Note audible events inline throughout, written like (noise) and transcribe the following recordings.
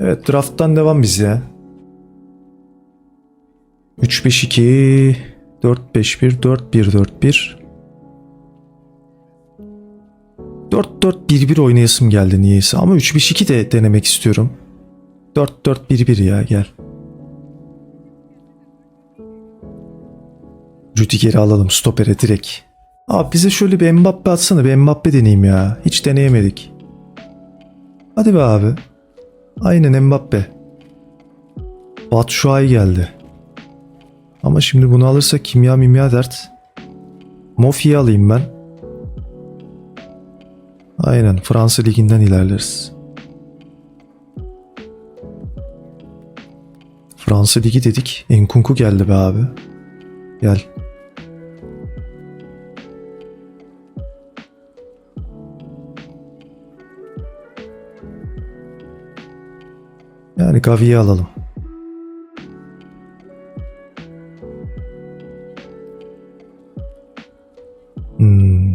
Evet drafttan devam biz ya. 3-5-2 4-5-1 4-1-4-1 4-4-1-1 oynayasım geldi niyeyse ama 3-5-2 de denemek istiyorum. 4-4-1-1 ya gel. Rüdiger'i alalım stopere direkt. Abi bize şöyle bir Mbappe atsana bir Mbappe deneyeyim ya. Hiç deneyemedik. Hadi be abi. Aynen Mbappe. Batshuayi geldi. Ama şimdi bunu alırsa kimya mimya dert. Mofi'yi alayım ben. Aynen Fransa liginden ilerleriz. Fransa ligi dedik. Enkunku geldi be abi. Gel. Yani Gavi'yi alalım. Hmm.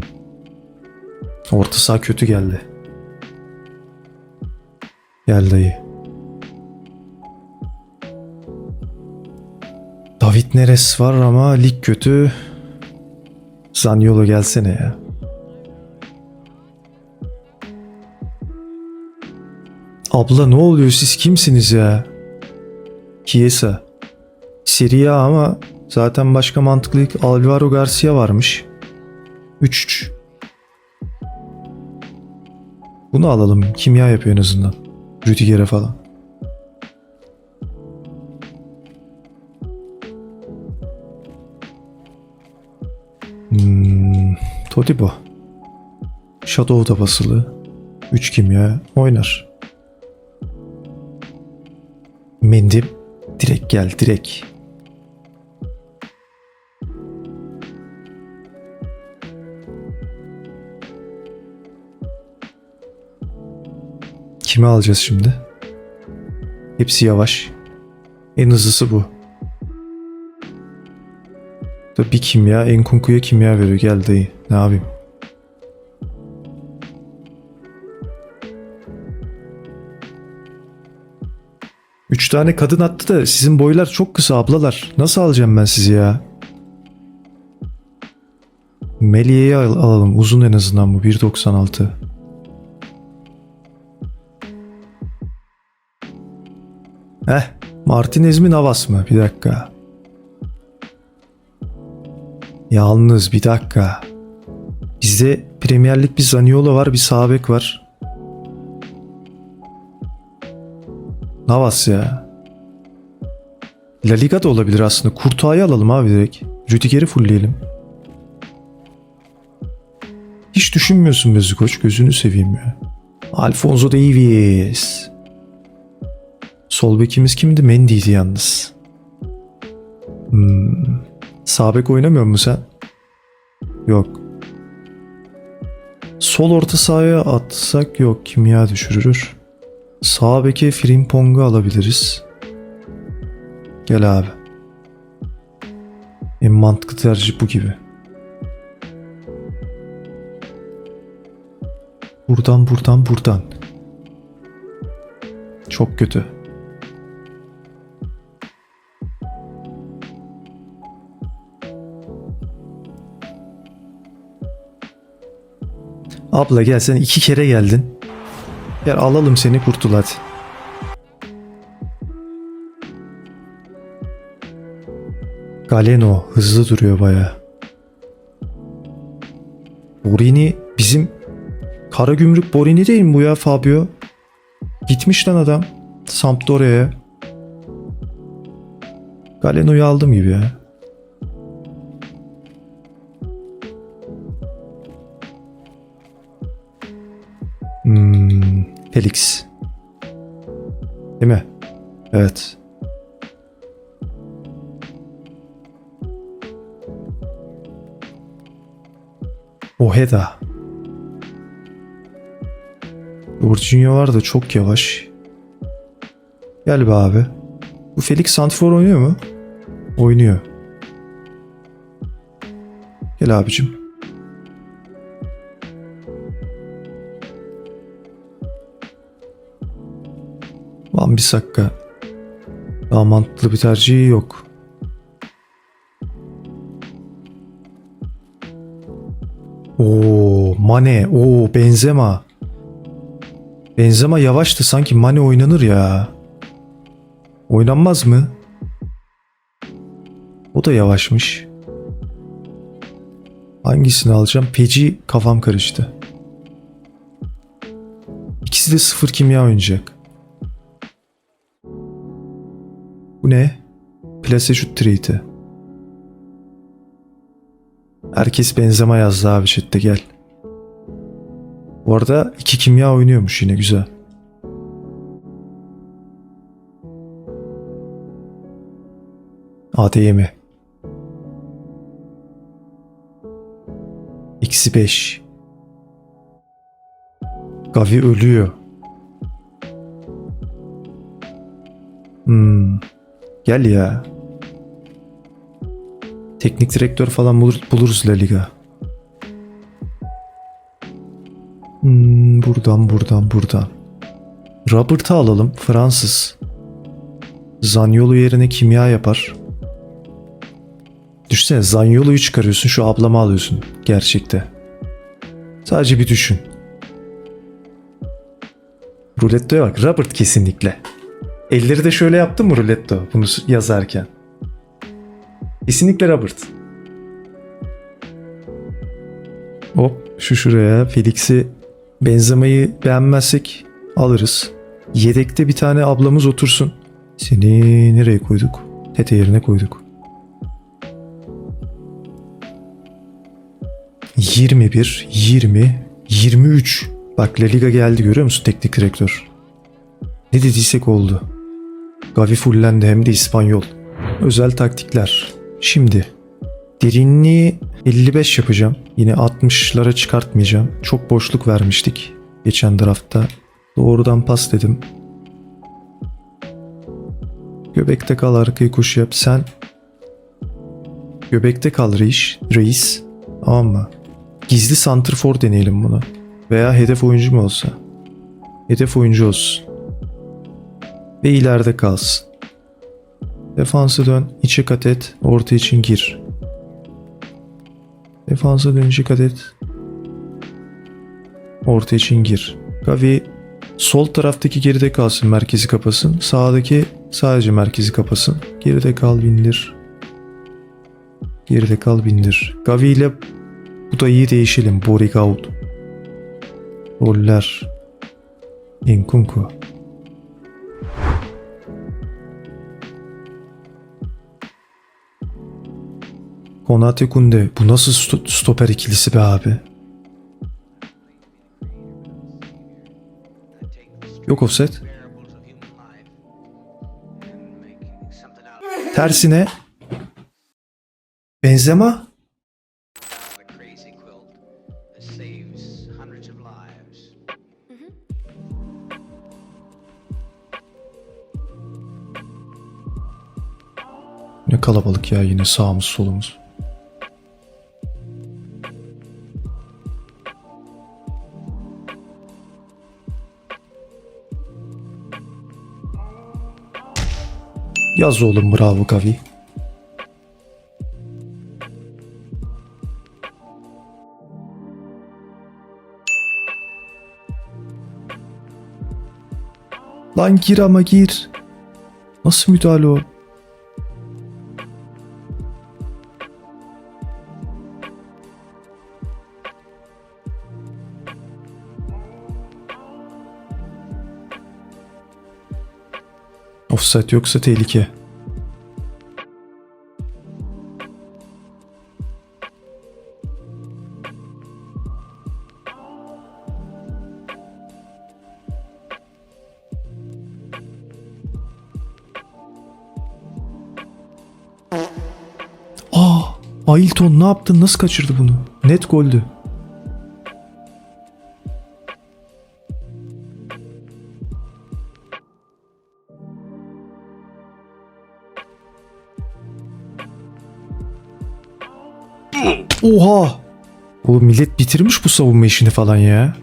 Orta saha kötü geldi. Gel dayı. David Neres var ama lig kötü. Zaniolo gelsene ya. Abla ne oluyor siz kimsiniz ya? Chiesa. Serie A ama zaten başka mantıklı ilk Alvaro Garcia varmış. 3-3. Bunu alalım. Kimya yapıyor en azından. Rüdiger'e falan. Hmm, Todibo. Shadow da basılı. 3 kimya oynar. Mendim. Direkt gel direkt. Kimi alacağız şimdi? Hepsi yavaş. En hızlısı bu. Da bir kimya, Enkunku'ya kimya veriyor. Gel dayı. Ne yapayım? Üç tane kadın attı da sizin boylar çok kısa ablalar. Nasıl alacağım ben sizi ya? Meliye'yi al- alalım. Uzun en azından bu. 1.96. Heh. Martinez mi Navas mı? Bir dakika. Yalnız bir dakika. Bizde Premier Lig bir Zaniolo var bir sağ bek var. Navas ya. La Liga da olabilir aslında. Kurtuğa'yı alalım abi direkt. Rüdiger'i fullleyelim. Hiç düşünmüyorsun Bezü Koç. Gözünü seveyim ya. Alfonso Davies. Sol bekimiz kimdi? Mendy'ydi yalnız. Hmm. Sağ bek oynamıyor musun sen? Yok. Sol orta sahaya atsak yok. Kimya düşürür. Sağ beke Frimpong'u alabiliriz. Gel abi. En mantıklı tercih bu gibi. Buradan buradan buradan. Çok kötü. Abla gel sen iki kere geldin. Gel alalım seni kurtul hadi. Galeno hızlı duruyor baya. Borini bizim Kara Gümrük Borini değil mi bu ya Fabio? Gitmiş lan adam. Sampdoria'ya. Galeno'yu aldım gibi ya. Felix. Değil mi? Evet. Oheda. Jorginho var da çok yavaş. Gel be abi. Bu Felix Santifor oynuyor mu? Oynuyor. Gel abicim. Van Bissaka. Daha mantıklı bir tercihi yok. Oo, Mane, oo Benzema. Benzema yavaştı sanki Mane oynanır ya. Oynanmaz mı? O da yavaşmış. Hangisini alacağım? Peci kafam karıştı. İkisi de sıfır kimya oynayacak. Bu ne? Plase şut trade'i. Herkes benzeme yazdı abi chatte gel. Bu arada iki kimya oynuyormuş yine güzel. ATM. Eksi 5. Gavi ölüyor. Hmm. Gel ya. Teknik direktör falan bulur, buluruz La Liga. Hmm, buradan buradan buradan. Robert'ı alalım. Fransız. Zaniolo yerine kimya yapar. Düşünsene Zaniolo'yu çıkarıyorsun şu ablamı alıyorsun gerçekte. Sadece bir düşün. Ruletto'ya bak. Robert kesinlikle. Elleri de şöyle yaptı mı Ruletto bunu yazarken? Kesinlikle Robert. Hop şu şuraya Felix'i Benzema'yı beğenmezsek alırız. Yedekte bir tane ablamız otursun. Seni nereye koyduk? Tete yerine koyduk. 21, 20, 23. Bak La Liga geldi görüyor musun teknik direktör? Ne dediysek oldu. Gavi fullendi hem de İspanyol. Özel taktikler. Şimdi derinliği 55 yapacağım. Yine 60'lara çıkartmayacağım. Çok boşluk vermiştik geçen draftta. Doğrudan pas dedim. Göbekte kal arkayı koşu yap. Sen göbekte kal reis. Reis. Tamam mı? Gizli santrfor deneyelim bunu. Veya hedef oyuncu mu olsa? Hedef oyuncu olsun. Ve ileride kalsın. Defansa dön, içe kat et, orta için gir. Defansa dön, içe kat et. Orta için gir. Gavi sol taraftaki geride kalsın, merkezi kapasın. Sağdaki sadece merkezi kapasın. Geride kal, bindir. Geride kal, bindir. Gavi ile bu da iyi değişelim. Borigaud. Roller. Enkunku. Konate Kunde. Bu nasıl sto- stoper ikilisi be abi? Yok offset. Tersine Benzema. Ne kalabalık ya yine sağımız solumuz. Yaz oğlum bravo Gavi. Lan gir ama gir. Nasıl müdahale o? Offside yoksa tehlike. Ailton ne yaptın? Nasıl kaçırdı bunu? Net goldü. Oha. Bu millet bitirmiş bu savunma işini falan ya.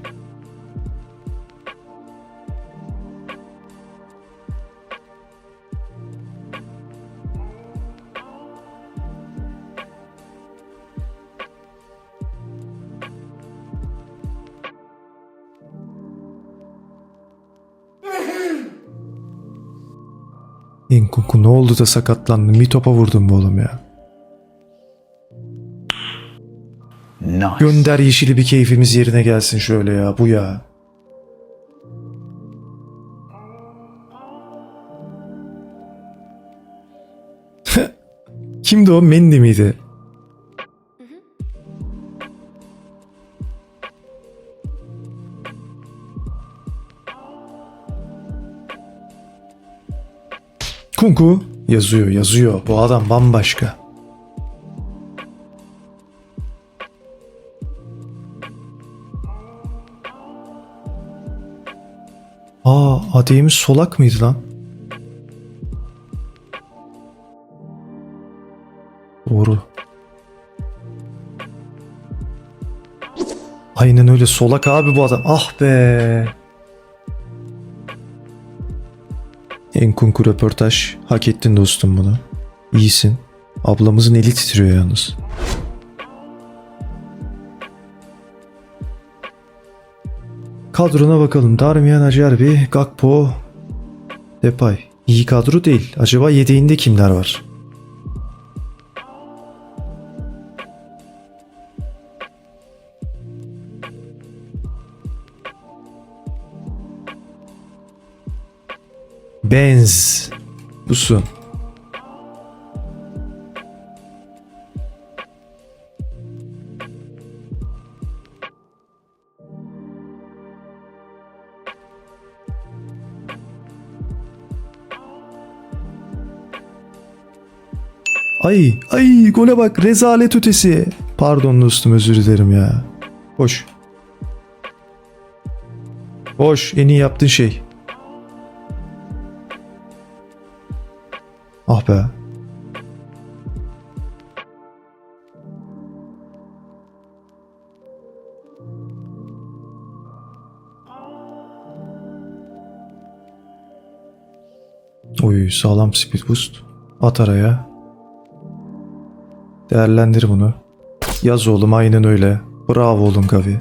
Enkuku ne oldu da sakatlandın? sakatlandı? Mitop'a vurdum bu oğlum ya. Nice. Gönder yeşili bir keyfimiz yerine gelsin şöyle ya. Bu ya. (laughs) Kimdi o? Mendy miydi? Kunku yazıyor yazıyor. Bu adam bambaşka. Adayımız solak mıydı lan? Doğru. Aynen öyle solak abi bu adam. Ah be. Enkunku röportaj. Hak ettin dostum bunu. İyisin. Ablamızın eli titriyor yalnız. Kadrona bakalım. Darmian Acerbi, Gakpo, Depay. İyi kadro değil. Acaba yedeğinde kimler var? Benz. Busun. Ay ay gole bak rezalet ötesi. Pardon dostum özür dilerim ya. Hoş. Hoş en iyi yaptığın şey. Ah be. Oy sağlam speed boost. At araya. Değerlendir bunu. Yaz oğlum aynen öyle. Bravo oğlum Gavi.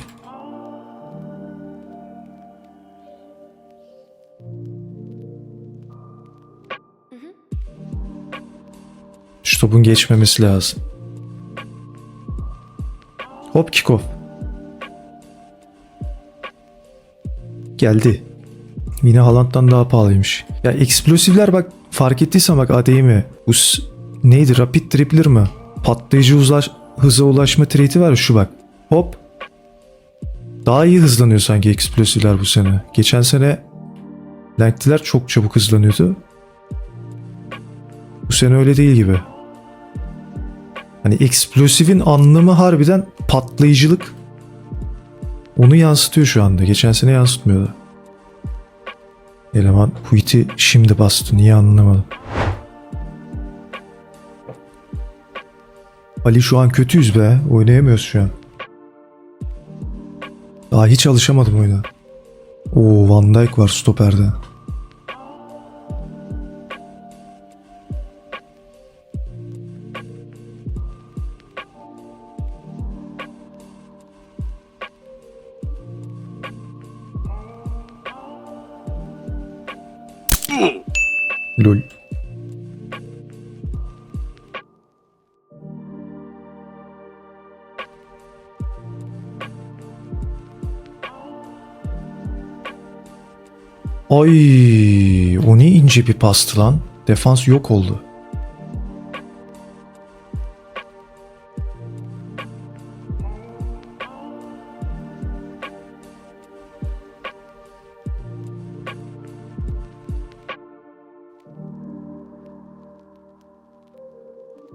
Şu topun geçmemesi lazım. Hop kickoff. Geldi. Yine Haaland'dan daha pahalıymış. Ya eksplosifler bak fark ettiysen bak AD'yi mi? Bu neydi? Rapid Tripler mı? Patlayıcı uzlaş hıza ulaşma trade'i var şu bak. Hop. Daha iyi hızlanıyor sanki eksplosifler bu sene. Geçen sene Lanktiler çok çabuk hızlanıyordu. Bu sene öyle değil gibi. Hani eksplosifin anlamı harbiden patlayıcılık. Onu yansıtıyor şu anda. Geçen sene yansıtmıyordu. Eleman Kuit'i şimdi bastı. Niye anlamadım. Ali şu an kötüyüz be. Oynayamıyoruz şu an. Daha hiç alışamadım oyuna. Oo Van Dijk var stoperde. Lol. Ay, o ne ince bir pastı lan. Defans yok oldu.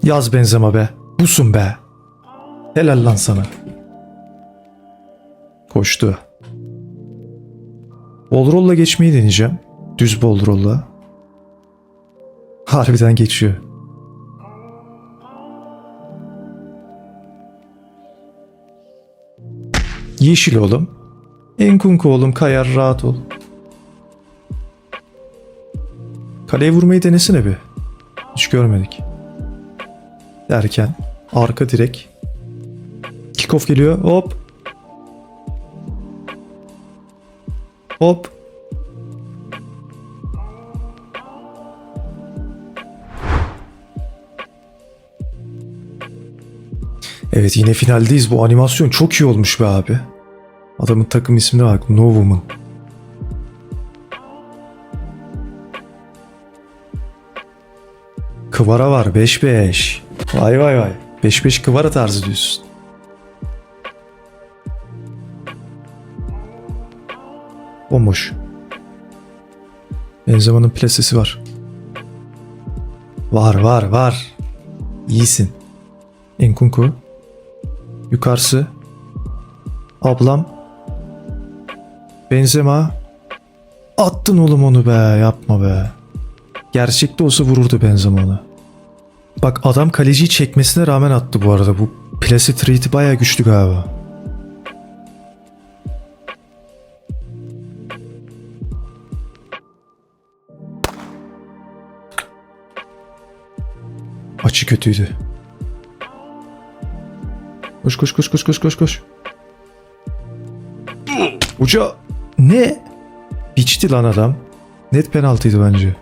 Yaz benzeme be. Busun be. Helal lan sana. Koştu. Bolrolla geçmeyi deneyeceğim. Düz bolrolla. Harbiden geçiyor. Yeşil oğlum. Enkunku oğlum kayar rahat ol. Kaleye vurmayı denesene bir. Hiç görmedik. Derken arka direk. Kickoff geliyor. Hop. Hop. Evet yine finaldeyiz. Bu animasyon çok iyi olmuş be abi. Adamın takım ismine bak. No Woman. Kıvara var 5-5. Vay vay vay. 5-5 kıvara tarzı diyorsun. Bomboş. Benzema'nın plasesi var. Var var var. İyisin. Enkunku. Yukarısı. Ablam. Benzema. Attın oğlum onu be. Yapma be. Gerçekte olsa vururdu Benzema. Bak adam kaleciyi çekmesine rağmen attı bu arada. Bu plase treat'i baya güçlü galiba. Açı kötüydü. Koş koş koş koş koş koş koş. Uca ne? Biçti lan adam. Net penaltıydı bence.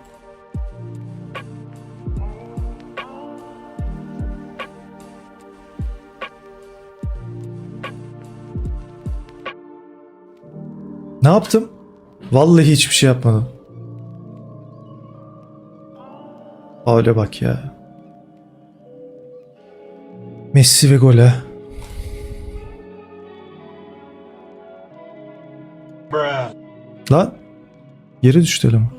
Ne yaptım? Vallahi hiçbir şey yapmadım. Öyle bak ya. Messi ve gole. Lan. Yere düştü eleman.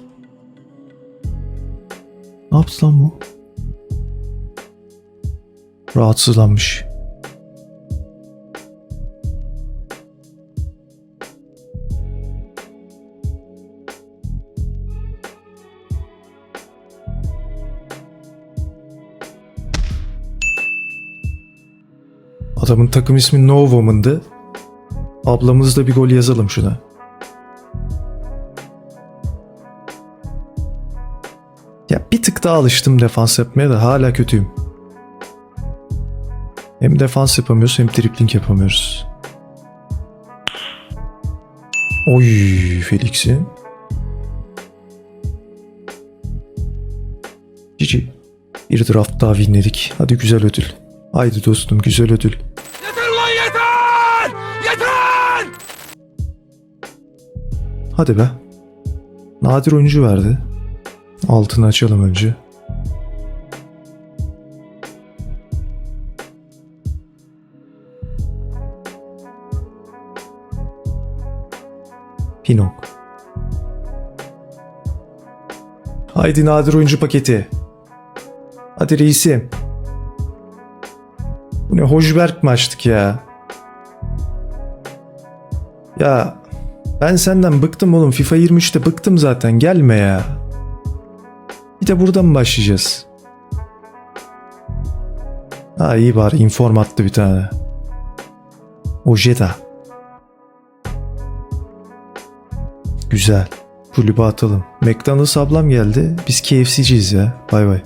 Ne yaptı lan bu? Rahatsızlanmış. Adamın takım ismi No Woman'dı. Ablamız da bir gol yazalım şuna. Ya bir tık daha alıştım defans yapmaya da hala kötüyüm. Hem defans yapamıyoruz hem tripling yapamıyoruz. Oy Felix'in. Cici. Bir draft daha winledik. Hadi güzel ödül. Haydi dostum güzel ödül. Hadi be. Nadir oyuncu verdi. Altını açalım önce. Pinok. Haydi nadir oyuncu paketi. Hadi reisim. Bu ne Hojberg mi açtık ya? Ya ben senden bıktım oğlum. FIFA 23'te bıktım zaten. Gelme ya. Bir de buradan başlayacağız. Ha iyi bari inform attı bir tane. Ojeda. Güzel. Kulübe atalım. McDonald's ablam geldi. Biz KFC'ciyiz ya. Bay bay.